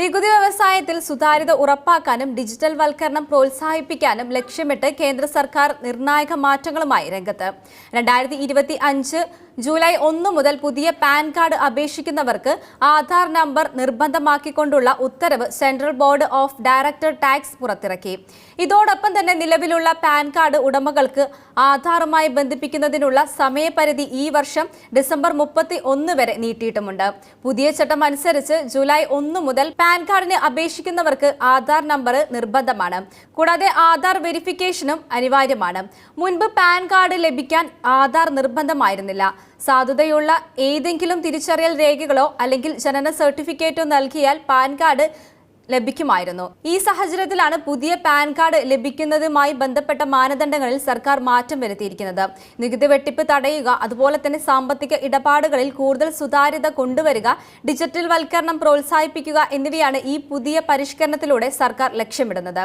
നികുതി വ്യവസായത്തിൽ സുതാര്യത ഉറപ്പാക്കാനും ഡിജിറ്റൽ വൽക്കരണം പ്രോത്സാഹിപ്പിക്കാനും ലക്ഷ്യമിട്ട് കേന്ദ്ര സർക്കാർ നിർണായക മാറ്റങ്ങളുമായി രംഗത്ത്. രണ്ടായിരത്തി ഇരുപത്തി അഞ്ച് ജൂലൈ ഒന്ന് മുതൽ പുതിയ പാൻ കാർഡ് അപേക്ഷിക്കുന്നവർക്ക് ആധാർ നമ്പർ നിർബന്ധമാക്കിക്കൊണ്ടുള്ള ഉത്തരവ് central board of director tax പുറത്തിറക്കി. ഇതോടൊപ്പം തന്നെ നിലവിലുള്ള പാൻ കാർഡ് ഉടമകൾക്ക് ആധാറുമായി ബന്ധിപ്പിക്കുന്നതിനുള്ള സമയപരിധി ഈ വർഷം ഡിസംബർ മുപ്പത്തി ഒന്ന് വരെ നീട്ടിയിട്ടുമുണ്ട്. പുതിയ ചട്ടം അനുസരിച്ച് ജൂലൈ ഒന്ന് മുതൽ പാൻ കാർഡിന് അപേക്ഷിക്കുന്നവർക്ക് ആധാർ നമ്പർ നിർബന്ധമാണ്. കൂടാതെ ആധാർ വെരിഫിക്കേഷനും അനിവാര്യമാണ്. മുൻപ് പാൻ കാർഡ് ലഭിക്കാൻ ആധാർ നിർബന്ധമായിരുന്നില്ല. സാധുതയുള്ള ഏതെങ്കിലും തിരിച്ചറിയൽ രേഖകളോ അല്ലെങ്കിൽ ജനന സർട്ടിഫിക്കറ്റോ നൽകിയാൽ പാൻ കാർഡ് ലഭിക്കുമായിരുന്നു. ഈ സാഹചര്യത്തിലാണ് പുതിയ പാൻ കാർഡ് ലഭിക്കുന്നതുമായി ബന്ധപ്പെട്ട മാനദണ്ഡങ്ങളിൽ സർക്കാർ മാറ്റം വരുത്തിയിരിക്കുന്നത്. നികുതി വെട്ടിപ്പ് തടയുക അതുപോലെ തന്നെ സാമ്പത്തിക ഇടപാടുകളിൽ കൂടുതൽ സുതാര്യത കൊണ്ടുവരിക ഡിജിറ്റൽ വൽക്കരണം പ്രോത്സാഹിപ്പിക്കുക എന്നിവയാണ് ഈ പുതിയ പരിഷ്കരണത്തിലൂടെ സർക്കാർ ലക്ഷ്യമിടുന്നത്.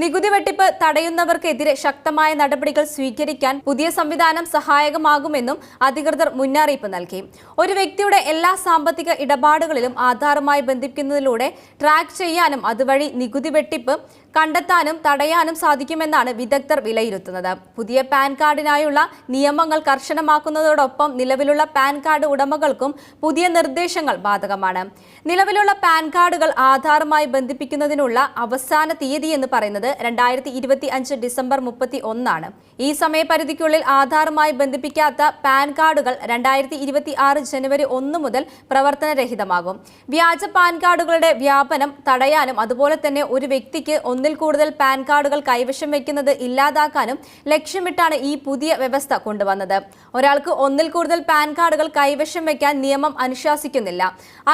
നികുതി വെട്ടിപ്പ് തടയുന്നവർക്കെതിരെ ശക്തമായ നടപടികൾ സ്വീകരിക്കാൻ പുതിയ സംവിധാനം സഹായകമാകുമെന്നും അധികൃതർ മുന്നറിയിപ്പ് നൽകി. ഒരു വ്യക്തിയുടെ എല്ലാ സാമ്പത്തിക ഇടപാടുകളിലും ആധാറുമായി ബന്ധിപ്പിക്കുന്നതിലൂടെ ട്രാക്ക് ചെയ്യാനും അതുവഴി നികുതി വെട്ടിപ്പ് കണ്ടെത്താനും തടയാനും സാധിക്കുമെന്നാണ് വിദഗ്ധർ വിലയിരുത്തുന്നത്. പുതിയ പാൻ കാർഡിനായുള്ള നിയമങ്ങൾ കർശനമാക്കുന്നതോടൊപ്പം നിലവിലുള്ള പാൻ കാർഡ് ഉടമകൾക്കും പുതിയ നിർദ്ദേശങ്ങൾ ബാധകമാണ്. നിലവിലുള്ള പാൻ കാർഡുകൾ ആധാറുമായി ബന്ധിപ്പിക്കുന്നതിനുള്ള അവസാന തീയതി എന്ന് പറയുന്നത് രണ്ടായിരത്തി ഇരുപത്തി അഞ്ച് ഡിസംബർ മുപ്പത്തി ഒന്നാണ് ഈ സമയപരിധിക്കുള്ളിൽ ആധാറുമായി ബന്ധിപ്പിക്കാത്ത പാൻ കാർഡുകൾ രണ്ടായിരത്തി ഇരുപത്തി ആറ് ജനുവരി ഒന്ന് മുതൽ പ്രവർത്തനരഹിതമാകും. വ്യാജ പാൻ കാർഡുകളുടെ വ്യാപനം തടയാനും അതുപോലെ തന്നെ ഒരു വ്യക്തിക്ക് ഒന്നിൽ കൂടുതൽ പാൻ കാർഡുകൾ കൈവശം വയ്ക്കുന്നത് ഇല്ലാതാക്കാനും ലക്ഷ്യമിട്ടാണ് ഈ പുതിയ വ്യവസ്ഥ കൊണ്ടുവന്നത്. ഒരാൾക്ക് ഒന്നിൽ കൂടുതൽ പാൻ കാർഡുകൾ കൈവശം വയ്ക്കാൻ നിയമം അനുശാസിക്കുന്നില്ല.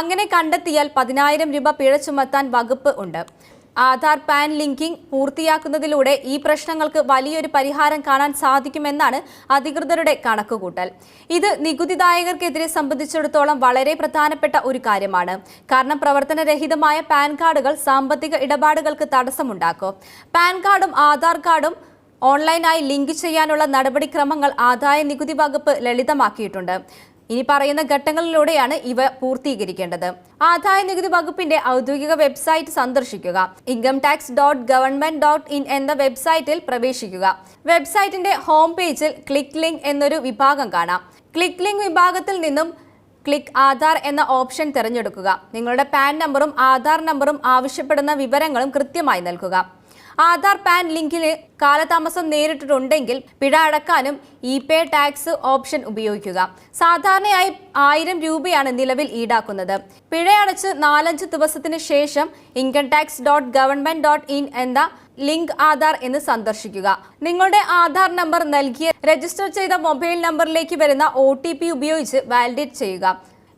അങ്ങനെ കണ്ടെത്തിയാൽ പതിനായിരം രൂപ പിഴ ചുമത്താൻ വകുപ്പ് ഉണ്ട്. ആധാർ പാൻ ലിങ്കിംഗ് പൂർത്തിയാക്കുന്നതിലൂടെ ഈ പ്രശ്നങ്ങൾക്ക് വലിയൊരു പരിഹാരം കാണാൻ സാധിക്കുമെന്നാണ് അധികൃതരുടെ കണക്കുകൂട്ടൽ. ഇത് നികുതിദായകർക്കെതിരെ സംബന്ധിച്ചിടത്തോളം വളരെ പ്രധാനപ്പെട്ട ഒരു കാര്യമാണ്. കാരണം പ്രവർത്തനരഹിതമായ പാൻ കാർഡുകൾ സാമ്പത്തിക ഇടപാടുകൾക്ക് തടസ്സമുണ്ടാക്കും. പാൻ കാർഡും ആധാർ കാർഡും ഓൺലൈനായി ലിങ്ക് ചെയ്യാനുള്ള നടപടിക്രമങ്ങൾ ആദായ നികുതി വകുപ്പ് ലളിതമാക്കിയിട്ടുണ്ട്. ഇനി പറയുന്ന ഘട്ടങ്ങളിലൂടെയാണ് ഇവ പൂർത്തീകരിക്കേണ്ടത്. ആദായ നികുതി വകുപ്പിന്റെ ഔദ്യോഗിക വെബ്സൈറ്റ് സന്ദർശിക്കുക. Income tax dot government dot in എന്ന വെബ്സൈറ്റിൽ പ്രവേശിക്കുക. വെബ്സൈറ്റിന്റെ ഹോം പേജിൽ ക്ലിക്ക് ലിങ്ക് എന്നൊരു വിഭാഗം കാണാം. ക്ലിക്ക് ലിങ്ക് വിഭാഗത്തിൽ നിന്നും ക്ലിക്ക് ആധാർ എന്ന ഓപ്ഷൻ തിരഞ്ഞെടുക്കുക. നിങ്ങളുടെ പാൻ നമ്പറും ആധാർ നമ്പറും ആവശ്യപ്പെടുന്ന വിവരങ്ങളും കൃത്യമായി നൽകുക. ആധാർ പാൻ ലിങ്കിന് കാലതാമസം നേരിട്ടിട്ടുണ്ടെങ്കിൽ പിഴ അടക്കാനും ഇ പേ ടാക്സ് ഓപ്ഷൻ ഉപയോഗിക്കുക. സാധാരണയായി ആയിരം രൂപയാണ് നിലവിൽ ഈടാക്കുന്നത്. പിഴ അടച്ച് നാലഞ്ച് ദിവസത്തിന് ശേഷം income tax dot government dot in എന്ന ലിങ്ക് ആധാർ എന്ന് സന്ദർശിക്കുക. നിങ്ങളുടെ ആധാർ നമ്പർ നൽകിയ രജിസ്റ്റർ ചെയ്ത മൊബൈൽ നമ്പറിലേക്ക് വരുന്ന ഒ ഉപയോഗിച്ച് വാലിഡേറ്റ് ചെയ്യുക.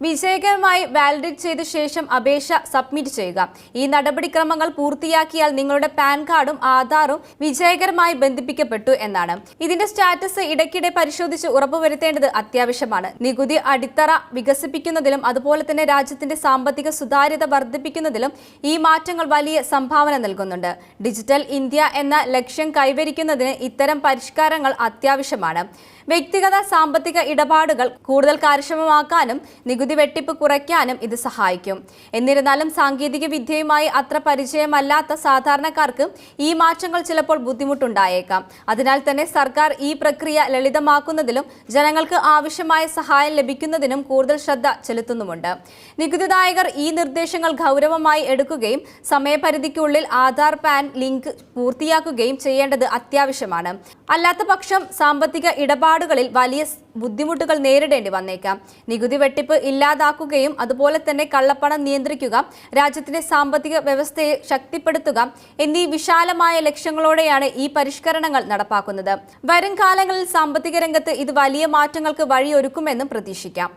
വിജയകരമായി വാലിഡേറ്റ് ചെയ്ത ശേഷം അപേക്ഷ സബ്മിറ്റ് ചെയ്യുക. ഈ നടപടിക്രമങ്ങൾ പൂർത്തിയാക്കിയാൽ നിങ്ങളുടെ പാൻ കാർഡും ആധാറും വിജയകരമായി ബന്ധിപ്പിക്കപ്പെട്ടു എന്നാണ്. ഇതിന്റെ സ്റ്റാറ്റസ് ഇടയ്ക്കിടെ പരിശോധിച്ച് ഉറപ്പുവരുത്തേണ്ടത് അത്യാവശ്യമാണ്. നികുതി അടിത്തറ വികസിപ്പിക്കുന്നതിലും അതുപോലെ തന്നെ രാജ്യത്തിന്റെ സാമ്പത്തിക സുതാര്യത വർദ്ധിപ്പിക്കുന്നതിലും ഈ മാറ്റങ്ങൾ വലിയ സംഭാവന നൽകുന്നുണ്ട്. ഡിജിറ്റൽ ഇന്ത്യ എന്ന ലക്ഷ്യം കൈവരിക്കുന്നതിന് ഇത്തരം പരിഷ്കാരങ്ങൾ അത്യാവശ്യമാണ്. വ്യക്തിഗത സാമ്പത്തിക ഇടപാടുകൾ കൂടുതൽ കാര്യക്ഷമമാക്കാനും നികുതി വെട്ടിപ്പ് കുറയ്ക്കാനും ഇത് സഹായിക്കും. എന്നിരുന്നാലും സാങ്കേതിക വിദ്യയുമായി അത്ര പരിചയമല്ലാത്ത സാധാരണക്കാർക്ക് ഈ മാറ്റങ്ങൾ ചിലപ്പോൾ ബുദ്ധിമുട്ടുണ്ടായേക്കാം. അതിനാൽ തന്നെ സർക്കാർ ഈ പ്രക്രിയ ലളിതമാക്കുന്നതിലും ജനങ്ങൾക്ക് ആവശ്യമായ സഹായം ലഭിക്കുന്നതിനും കൂടുതൽ ശ്രദ്ധ ചെലുത്തുന്നുമുണ്ട്. നികുതിദായകർ ഈ നിർദ്ദേശങ്ങൾ ഗൗരവമായി എടുക്കുകയും സമയപരിധിക്കുള്ളിൽ ആധാർ പാൻ ലിങ്ക് പൂർത്തിയാക്കുകയും ചെയ്യേണ്ടത് അത്യാവശ്യമാണ്. അല്ലാത്ത സാമ്പത്തിക സാമ്പത്തിക ഇടപാടുകളിൽ വലിയ ബുദ്ധിമുട്ടുകൾ നേരിടേണ്ടി വന്നേക്കാം. നികുതി വെട്ടിപ്പ് ഇല്ലാതാക്കുകയും അതുപോലെ തന്നെ കള്ളപ്പണം നിയന്ത്രിക്കുക രാജ്യത്തിന്റെ സാമ്പത്തിക വ്യവസ്ഥയെ ശക്തിപ്പെടുത്തുക എന്നീ വിശാലമായ ലക്ഷ്യങ്ങളോടെയാണ് ഈ പരിഷ്കരണങ്ങൾ നടപ്പാക്കുന്നത്. വരും കാലങ്ങളിൽ സാമ്പത്തിക രംഗത്ത് ഇത് വലിയ മാറ്റങ്ങൾക്ക് വഴിയൊരുക്കുമെന്നും പ്രതീക്ഷിക്കാം.